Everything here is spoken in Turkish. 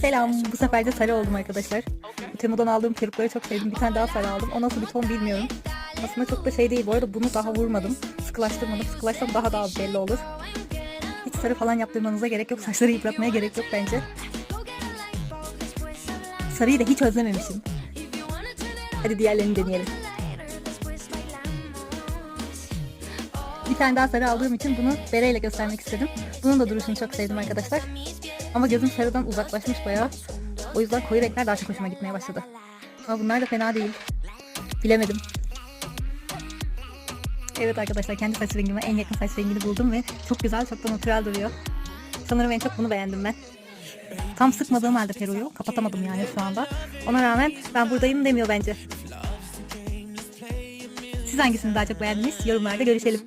Selam. Bu sefer de sarı oldum arkadaşlar. Temu'dan aldığım perukları çok sevdim. Bir tane daha sarı aldım. O nasıl bir ton bilmiyorum. Aslında çok da şey değil. Bu arada bunu daha vurmadım. Sıkılaştırmadım. Sıkılaşsam daha da belli olur. Hiç sarı falan yaptırmanıza gerek yok. Saçları yıpratmaya gerek yok bence. Sarıyı da hiç özlememişim. Hadi diğerlerini deneyelim. Bir tane daha sarı aldığım için bunu bereyle göstermek istedim. Bunun da duruşunu çok sevdim arkadaşlar. Ama gözüm sarıdan uzaklaşmış bayağı. O yüzden koyu renkler daha çok hoşuma gitmeye başladı. Ama bunlar da fena değil. Bilemedim. Evet arkadaşlar kendi saç rengime en yakın saç rengini buldum ve çok güzel çok da natürel duruyor. Sanırım en çok bunu beğendim ben. Tam sıkmadığım halde peruyu kapatamadım yani şu anda. Ona rağmen ben buradayım demiyor bence. Siz hangisini daha çok beğendiniz? Yorumlarda görüşelim.